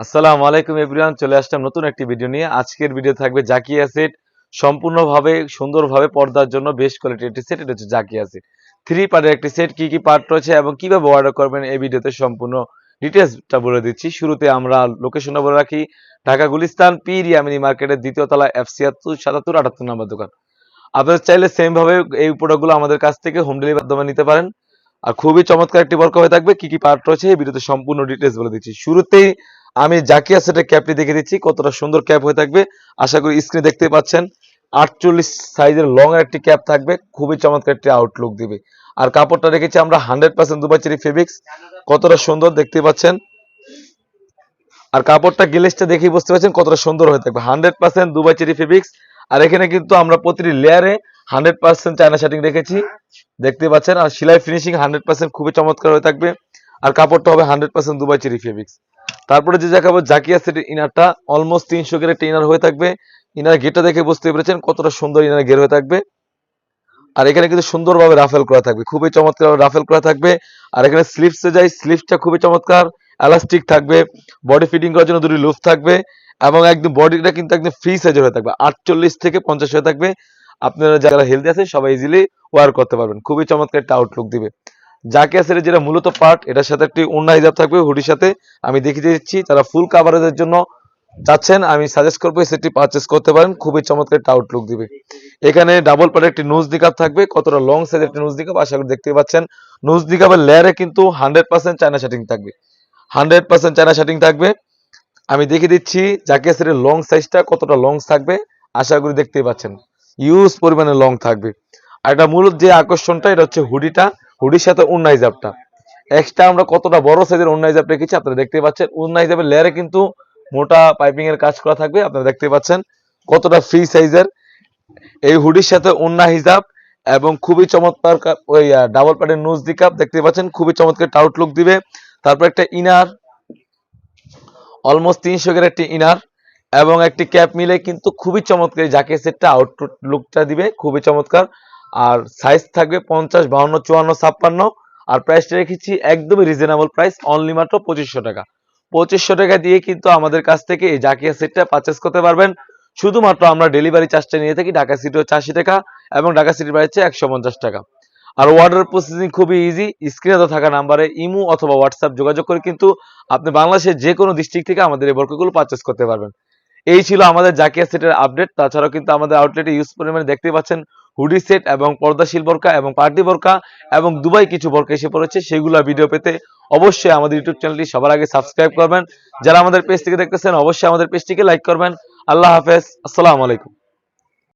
আসসালামু আলাইকুম এভরিওয়ান, চলে আসলাম নতুন একটি ভিডিও নিয়ে। আজকের ভিডিও থাকবে জাকিয়া সেট। সম্পূর্ণভাবে, সুন্দরভাবে পর্দার জন্য বেস্ট কোয়ালিটির একটি সেট এটা হচ্ছে জাকিয়া সেট। থ্রি পার্টের একটি সেট কি কি পার্ট রয়েছে এবং কীভাবে অর্ডার করবেন এই ভিডিওতে সম্পূর্ণ ডিটেলসটা বলে দিচ্ছি। শুরুতে আমরা লোকেশনটা বলে রাখি। ঢাকা গুলিস্তান, পীর ইয়ামিনী মার্কেটের দ্বিতীয় তলা এফ ছিয়াত্তর সাতাত্তর, আটাত্তর নাম্বার দোকান। আপনারা চাইলে সেম ভাবে এই প্রোডাক্টগুলো আমাদের কাছ থেকে হোম ডেলিভারি মাধ্যমে নিতে পারেন। আর খুবই চমৎকার একটি বর্ক হয়ে থাকবে। কি কি পার্ট রয়েছে এই ভিডিওতে সম্পূর্ণ ডিটেলস বলে দিচ্ছি। শুরুতেই আমি জাকিয়া সেটের ক্যাপটি দেখে দিচ্ছি, কতটা সুন্দর ক্যাপ হয়ে থাকবে। আশা করি স্ক্রিনে দেখতে পাচ্ছেন, আটচল্লিশ সাইজের লং একটি ক্যাপ থাকবে, খুবই চমৎকার একটি আউটলুক দিবে। আর কাপড়টা রেখেছি আমরা hundred percent Dubai cherry fabrics কতটা সুন্দর দেখতে পাচ্ছেন। আর কাপড়টা গ্লেসটা দেখেই বুঝতে পারছেন কতটা সুন্দর হয়ে থাকবে hundred percent Dubai cherry fabrics আর এখানে কিন্তু আমরা প্রতিটি লেয়ারে হান্ড্রেড পার্সেন্ট চায়না শার্টিং রেখেছি, দেখতে পাচ্ছেন। আর সেলাই ফিনিশিং হান্ড্রেড পার্সেন্ট খুবই চমৎকার হয়ে থাকবে। আর কাপড়টা হবে hundred percent Dubai cherry fabrics তারপরে যে দেখাবো জাকিয়া সেটের ইনারটা অলমোস্ট তিনশো গের একটা ইনার হয়ে থাকবে। ইনার গেটটা দেখে বুঝতে পেরেছেন কতটা সুন্দর ইনার গের হয়ে থাকবে। আর এখানে কিন্তু সুন্দরভাবে রাফেল করা থাকবে, খুবই চমৎকার রাফেল করা থাকবে। আর এখানে স্লিপসে যাই স্লিপসটা খুবই চমৎকার এলাস্টিক থাকবে বডি ফিটিং করার জন্য দুটি লুফ থাকবে, এবং একদম বডিটা কিন্তু একদম ফ্রি সাইজের হয়ে থাকবে, আটচল্লিশ থেকে পঞ্চাশ হয়ে থাকবে। আপনারা যারা হেলদি আছে সবাই ইজিলি ওয়ার করতে পারবেন, খুবই চমৎকার একটা আউটলুক দিবে। জাকিয়া যেটা মূলত পার্ট এটার সাথে একটি অন্য হিজাব থাকবে, হুডির সাথে আমি দেখিয়ে দিচ্ছি। তারা ফুল কাভারেজের জন্য চাচ্ছেন আমি সাজেস্ট করব এই সেটটি পারচেস করতে পারেন। খুবই চমৎকার একটা আউটলুক দিবে। এখানে ডাবল পার্টের একটি নোজ দিকাপ থাকবে, কতটা লং সাইজের একটি নোজ দিকাপ আশা করি দেখতে পাচ্ছেন। নোজ দিকাপের লেয়ারে কিন্তু হান্ড্রেড পার্সেন্ট চায়না শার্টিং থাকবে। হান্ড্রেড পার্সেন্ট চায়না শার্টিং থাকবে। আমি দেখিয়ে দিচ্ছি জাকিয়া সেটের লং সাইজটা কতটা লং থাকবে, আশা করি দেখতেই পাচ্ছেন। ইউজ পরিমাণে লং থাকবে। আর এটা মূলত যে আকর্ষণটা, এটা হচ্ছে হুডিটা। হুডির সাথে উন্না হিজাবটা এক্সট্রা আমরা কতটা বড় সাইজের উন্না হিজাব রেখেছি আপনারা দেখতে পাচ্ছেন। উন্না হিজাবের লেয়ারে কিন্তু মোটা পাইপিং এর কাজ করা থাকবে, আপনারা দেখতে পাচ্ছেন কতটা ফ্রি সাইজের এই হুডির সাথে উন্না হিজাব এবং খুবই চমৎকার ওই ডাবল প্যাডের নুজ দিকাপ দেখতে পাচ্ছেন, খুবই চমৎকার টাউট লুক দিবে। তারপর একটা ইনার অলমোস্ট তিনশো গ্রের একটি ইনার এবং একটি ক্যাপ মিলে কিন্তু খুবই চমৎকার জাকে সেটটা আউট লুকটা দিবে, খুবই চমৎকার। আর সাইজ থাকবে পঞ্চাশ, বাউন্ন, চুয়ান্ন, ছাপ্পান্ন। আর প্রাইসটা রেখেছি একদমই রিজনেবল প্রাইস অনলি মাত্র পঁচিশশো টাকা। পঁচিশশো টাকা দিয়ে কিন্তু আমাদের কাছ থেকে এই জাকিয়া সেটটা পারচেস করতে পারবেন। শুধুমাত্র আমরা ডেলিভারি চার্জটা নিয়ে থাকি ঢাকা সিটি হচ্ছে আশি টাকা এবং ঢাকা সিটির বাড়িতে একশো পঞ্চাশ টাকা। আর অর্ডার প্রসেসিং খুবই ইজি স্ক্রিনে তো থাকা নাম্বারে ইমো অথবা হোয়াটসঅ্যাপ যোগাযোগ করে কিন্তু আপনি বাংলাদেশের যে কোনো ডিস্ট্রিক্ট থেকে আমাদের এই বর্কগুলো পারচেস করতে পারবেন। এই ছিল আমাদের জাকিয়া সেটের আপডেট তাছাড়াও কিন্তু আমাদের আউটলেটে ইউজ পরিমাণে দেখতে পাচ্ছেন হুডি সেট এবং পর্দাশীল বোরকা এবং পার্টি বোরকা এবং দুবাই কিছু বোরকা এসে পড়েছে, সেগুলো ভিডিও পেতে অবশ্যই আমাদের ইউটিউব চ্যানেলটি সবার আগে সাবস্ক্রাইব করবেন। যারা আমাদের পেজ থেকে দেখতেছেন, অবশ্যই আমাদের পেজটিকে লাইক করবেন। আল্লাহ হাফেজ, আসসালাম আলাইকুম।